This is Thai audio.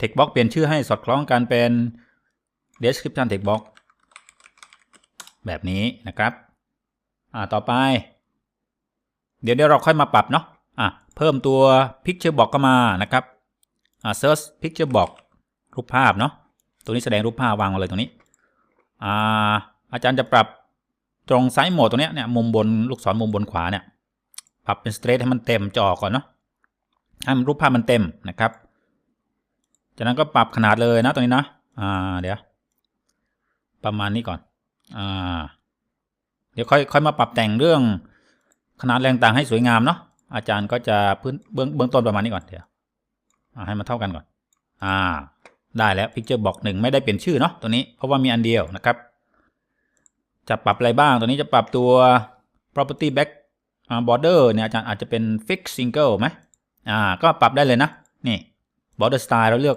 text box เปลี่ยนชื่อให้สอดคล้องกันเป็น description text box แบบนี้นะครับ อ่า ต่อไป เดี๋ยวเดี๋ยวเราค่อยมาปรับเนาะ อะ เพิ่มตัว picture box ก็มานะครับ อ่า search picture box รูปภาพเนาะ ตัวนี้แสดงรูปภาพวางมาเลยตรงนี้ อ่า อาจารย์จะปรับตรงไซส์โหมดตรงเนี้ยเนี่ย มุมบนลูกศรมุมบนขวาเนี่ย ปรับเป็น straight ให้มันเต็มจอก่อนเนาะ ให้มันรูปภาพมันเต็มนะครับ จากนั้นก็ปรับขนาดเลยนะตรงนี้นะอ่าเดี๋ยวประมาณนี้ก่อนอ่าเดี๋ยวค่อยค่อยมาปรับแต่งเรื่องขนาดแรงต่างให้สวยงามเนาะอาจารย์ก็จะพื้นเบื้องเบื้องต้นประมาณนี้ก่อนเดี๋ยวให้มันเท่ากันก่อน อ่า ได้แล้ว picture box หนึ่งไม่ได้เปลี่ยนชื่อเนาะตัวนี้เพราะว่ามีอันเดียวนะครับ จะปรับอะไรบ้างตัวนี้จะปรับตัว property back border เนี่ยอาจารย์อาจจะเป็น fix single ไหมอ่า ก็ปรับได้เลยนะ นี่ border style เราเลือก